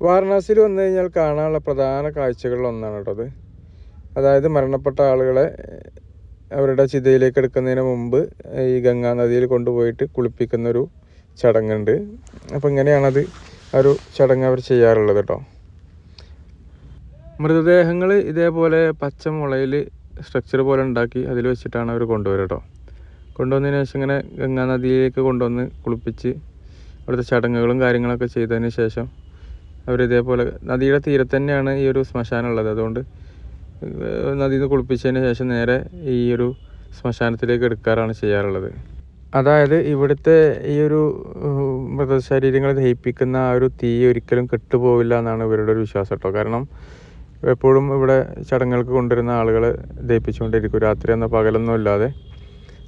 വാരണാസിയിൽ വന്നു കഴിഞ്ഞാൽ കാണാനുള്ള പ്രധാന കാഴ്ചകളിൽ ഒന്നാണ് കേട്ടോ അത്. അതായത് മരണപ്പെട്ട ആളുകളെ അവരുടെ ചിതയിലേക്ക് എടുക്കുന്നതിന് മുമ്പ് ഈ ഗംഗാ നദിയിൽ കൊണ്ടുപോയിട്ട് കുളിപ്പിക്കുന്ന ഒരു ചടങ്ങുണ്ട്. അപ്പോൾ ഇങ്ങനെയാണത് ആ ഒരു ചടങ്ങ് അവർ ചെയ്യാറുള്ളത് കേട്ടോ. മൃതദേഹങ്ങൾ ഇതേപോലെ പച്ച മുളയിൽ സ്ട്രക്ചർ പോലെ ഉണ്ടാക്കി അതിൽ വെച്ചിട്ടാണ് അവർ കൊണ്ടുവരിക കേട്ടോ. കൊണ്ടുവന്നതിന് ശേഷം ഇങ്ങനെ ഗംഗാ നദിയിലേക്ക് കൊണ്ടുവന്ന് കുളിപ്പിച്ച് അവിടുത്തെ ചടങ്ങുകളും കാര്യങ്ങളൊക്കെ ചെയ്തതിന് ശേഷം അവർ ഇതേപോലെ നദിയുടെ തീരത്ത് തന്നെയാണ് ഈ ഒരു ശ്മശാനം ഉള്ളത്. അതുകൊണ്ട് നദിയിൽ നിന്ന് കുളിപ്പിച്ചതിന് ശേഷം നേരെ ഈ ഒരു ശ്മശാനത്തിലേക്ക് എടുക്കാറാണ് ചെയ്യാറുള്ളത്. അതായത് ഇവിടുത്തെ ഈ ഒരു മൃതശരീരങ്ങൾ ദഹിപ്പിക്കുന്ന ആ ഒരു തീ ഒരിക്കലും കെട്ടുപോവില്ല എന്നാണ് ഇവരുടെ ഒരു വിശ്വാസം കേട്ടോ. കാരണം എപ്പോഴും ഇവിടെ ചടങ്ങുകൾക്ക് കൊണ്ടുവരുന്ന ആളുകൾ ദഹിപ്പിച്ചുകൊണ്ടിരിക്കും. രാത്രി എന്ന പകലൊന്നും ഇല്ലാതെ.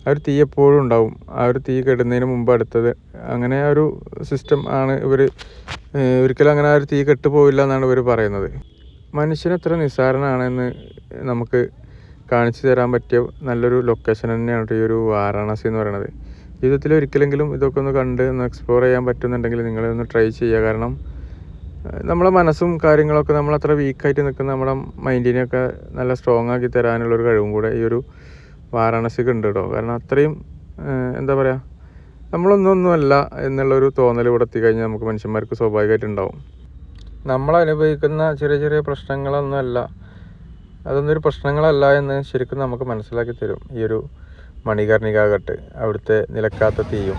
ആ ഒരു തീ എപ്പോഴും ഉണ്ടാവും. ആ ഒരു തീ കെടുന്നതിന് മുമ്പ് അടുത്തത്. അങ്ങനെ ഒരു സിസ്റ്റം ആണ് ഇവർ ഒരിക്കലും അങ്ങനെ ആ ഒരു തീ കെട്ടുപോവില്ല എന്നാണ് ഇവർ പറയുന്നത്. മനുഷ്യൻ എത്ര നിസ്സാരനാണെന്ന് നമുക്ക് കാണിച്ചു തരാൻ പറ്റിയ നല്ലൊരു ലൊക്കേഷൻ തന്നെയാണ് ഈ ഒരു വാരാണസി എന്ന് പറയുന്നത് ജീവിതത്തിൽ ഒരിക്കലെങ്കിലും ഇതൊക്കെ ഒന്ന് കണ്ട് ഒന്ന് എക്സ്പ്ലോർ ചെയ്യാൻ പറ്റുന്നുണ്ടെങ്കിൽ നിങ്ങളൊന്ന് ട്രൈ ചെയ്യുക. കാരണം നമ്മളെ മനസ്സും കാര്യങ്ങളൊക്കെ നമ്മൾ വീക്കായിട്ട് നിൽക്കുന്ന നമ്മുടെ മൈൻഡിനെയൊക്കെ നല്ല സ്ട്രോങ് ആക്കി തരാനുള്ളൊരു കഴിവും കൂടെ ഈ ഒരു വാരാണസിക്ക് ഉണ്ട് കേട്ടോ കാരണം അത്രയും എന്താ പറയുക നമ്മളൊന്നൊന്നുമല്ല എന്നുള്ളൊരു തോന്നൽ ഇവിടെ എത്തിക്കഴിഞ്ഞാൽ നമുക്ക് മനുഷ്യന്മാർക്ക് സ്വാഭാവികമായിട്ട് ഉണ്ടാവും നമ്മൾ അനുഭവിക്കുന്ന ചെറിയ ചെറിയ പ്രശ്നങ്ങളൊന്നുമല്ല. അതൊന്നൊരു പ്രശ്നങ്ങളല്ല എന്ന് ശരിക്കും നമുക്ക് മനസ്സിലാക്കി തരും. ഈ ഒരു മണികർണികാകട്ട് അവിടുത്തെ നിലക്കാത്ത തീയും.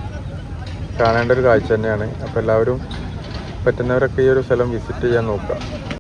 കാണേണ്ട ഒരു കാഴ്ച തന്നെയാണ്. അപ്പോൾ എല്ലാവരും പറ്റുന്നവരൊക്കെ ഈ ഒരു സ്ഥലം വിസിറ്റ് ചെയ്യാൻ നോക്കുക.